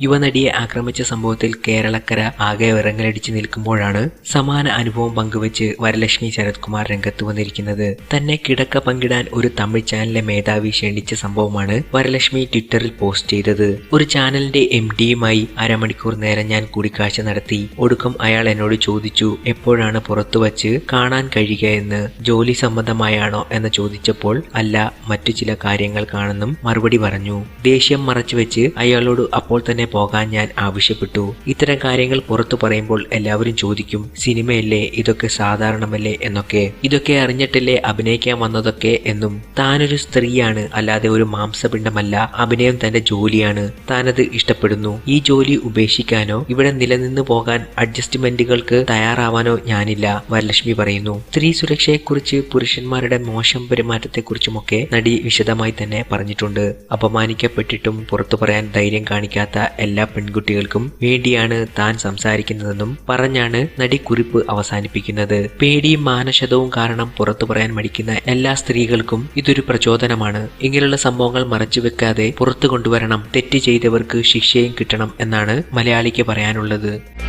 യുവനടിയെ ആക്രമിച്ച സംഭവത്തിൽ കേരളക്കര ആകെ വിറങ്ങലടിച്ചു നിൽക്കുമ്പോഴാണ് സമാന അനുഭവം പങ്കുവച്ച് വരലക്ഷ്മി ശരത്കുമാർ രംഗത്ത് വന്നിരിക്കുന്നത്. തന്നെ കിടക്ക പങ്കിടാൻ ഒരു തമിഴ് ചാനലിലെ മേധാവി ക്ഷണിച്ച സംഭവമാണ് വരലക്ഷ്മി ട്വിറ്ററിൽ പോസ്റ്റ് ചെയ്തത്. ഒരു ചാനലിന്റെ എം ഡിയുമായി അരമണിക്കൂർ നേരം ഞാൻ കൂടിക്കാഴ്ച നടത്തി. ഒടുക്കം അയാൾ എന്നോട് ചോദിച്ചു എപ്പോഴാണ് പുറത്തു വച്ച് കാണാൻ കഴിയുക എന്ന്? ജോലി സംബന്ധമായാണോ? എന്ന് ചോദിച്ചപ്പോൾ അല്ല മറ്റു ചില കാര്യങ്ങൾ കാണുന്നും മറുപടി പറഞ്ഞു. ദേഷ്യം മറച്ചുവെച്ച് അയാളോട് അപ്പോൾ തന്നെ പോകാൻ ഞാൻ ആവശ്യപ്പെട്ടു. ഇത്തരം കാര്യങ്ങൾ പുറത്തു പറയുമ്പോൾ എല്ലാവരും ചോദിക്കും സിനിമയല്ലേ? ഇതൊക്കെ സാധാരണമല്ലേ? എന്നൊക്കെ. ഇതൊക്കെ അറിഞ്ഞിട്ടല്ലേ അഭിനയിക്കാൻ വന്നതൊക്കെ എന്നും. താനൊരു സ്ത്രീയാണ് അല്ലാതെ ഒരു മാംസപിണ്ഡമല്ല. അഭിനയം തന്റെ ജോലിയാണ്. താനത് ഇഷ്ടപ്പെടുന്നു. ഈ ജോലി ഉപേക്ഷിക്കാനോ ഇവിടെ നിലനിന്ന് പോകാൻ അഡ്ജസ്റ്റ്മെന്റുകൾക്ക് തയ്യാറാവാനോ ഞാനില്ല വരലക്ഷ്മി പറയുന്നു. സ്ത്രീ സുരക്ഷയെക്കുറിച്ച് പുരുഷന്മാരുടെ മോശം പെരുമാറ്റത്തെക്കുറിച്ചുമൊക്കെ നടി വിശദമായി തന്നെ പറഞ്ഞിട്ടുണ്ട്. അപമാനിക്കപ്പെട്ടിട്ടും പുറത്തു പറയാൻ ധൈര്യം കാണിക്കാത്ത എല്ലാ പെൺകുട്ടികൾക്കും വേണ്ടിയാണ് താൻ സംസാരിക്കുന്നതെന്നും പറഞ്ഞാണ് നടി കുറിപ്പ് അവസാനിപ്പിക്കുന്നത്. പേടിയും മാനശതവും കാരണം പുറത്തു പറയാൻ മടിക്കുന്ന എല്ലാ സ്ത്രീകൾക്കും ഇതൊരു പ്രചോദനമാണ്. ഇങ്ങനെയുള്ള സംഭവങ്ങൾ മറച്ചു വെക്കാതെ പുറത്തു കൊണ്ടുവരണം തെറ്റ് ചെയ്തവർക്ക് ശിക്ഷയും കിട്ടണം എന്നാണ് മലയാളിക്ക് പറയാനുള്ളത്.